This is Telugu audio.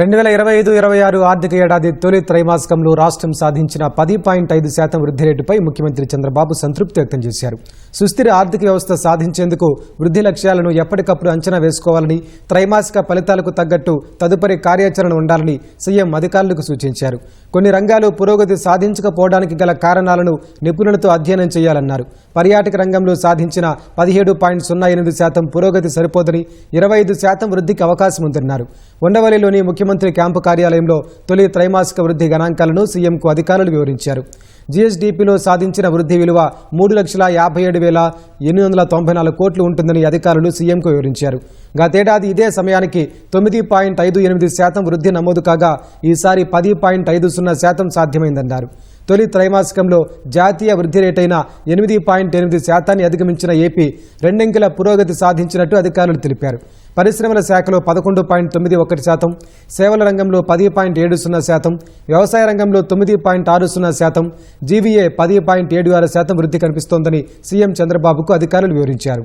రెండు వేల ఇరవై ఐదు ఇరవై ఆరు ఆర్థిక ఏడాది తొలి త్రైమాసికంలో రాష్ట్రం సాధించిన పది పాయింట్ ఐదు శాతం వృద్ధి రేటుపై ముఖ్యమంత్రి చంద్రబాబు సంతృప్తి వ్యక్తం చేశారు. సుస్థిర ఆర్థిక వ్యవస్థ సాధించేందుకు వృద్ధి లక్ష్యాలను ఎప్పటికప్పుడు అంచనా వేసుకోవాలని త్రైమాసిక ఫలితాలకు తగ్గట్టు తదుపరి కార్యాచరణ ఉండాలని సీఎం అధికారులకు సూచించారు. కొన్ని రంగాలు పురోగతి సాధించకపోవడానికి గల కారణాలను నిపుణులతో అధ్యయనం చేయాలన్నారు. పర్యాటక రంగంలో సాధించిన పదిహేడు పాయింట్ సున్నా ఎనిమిది శాతం పురోగతి సరిపోదని ఇరవై ఐదు శాతం వృద్ధికి అవకాశం ఉందన్నారు. ఉండవల్లిలోని ముఖ్యమంత్రి క్యాంపు కార్యాలయంలో తొలి త్రైమాసిక వృద్ధి గణాంకాలను సీఎంకు అధికారులు వివరించారు. జీఎస్డీపీలో సాధించిన వృద్ధి విలువ మూడు లక్షల యాభై ఏడు వేల ఎనిమిది వందల తొంభై నాలుగు కోట్లు ఉంటుందని అధికారులు సీఎంకు వివరించారు. గతేడాది ఇదే సమయానికి తొమ్మిది పాయింట్ ఐదు ఎనిమిది శాతం వృద్ధి నమోదు కాగా ఈసారి పది పాయింట్ ఐదు సున్నా శాతం సాధ్యమైందన్నారు. తొలి త్రైమాసికంలో జాతీయ వృద్ధి రేటైన ఎనిమిది పాయింట్ ఎనిమిది శాతాన్ని అధిగమించిన ఏపీ రెండంకెల పురోగతి సాధించినట్టు అధికారులు తెలిపారు. పరిశ్రమల శాఖలో పదకొండు పాయింట్ తొమ్మిది ఒకటి శాతం సేవల రంగంలో పది పాయింట్ ఏడు సున్నా శాతం వ్యవసాయ రంగంలో తొమ్మిది పాయింట్ ఆరు సున్నా శాతం జీవీఏ పది పాయింట్ ఏడు ఆరు శాతం వృద్ధి కనిపిస్తోందని సీఎం చంద్రబాబుకు అధికారులు వివరించారు.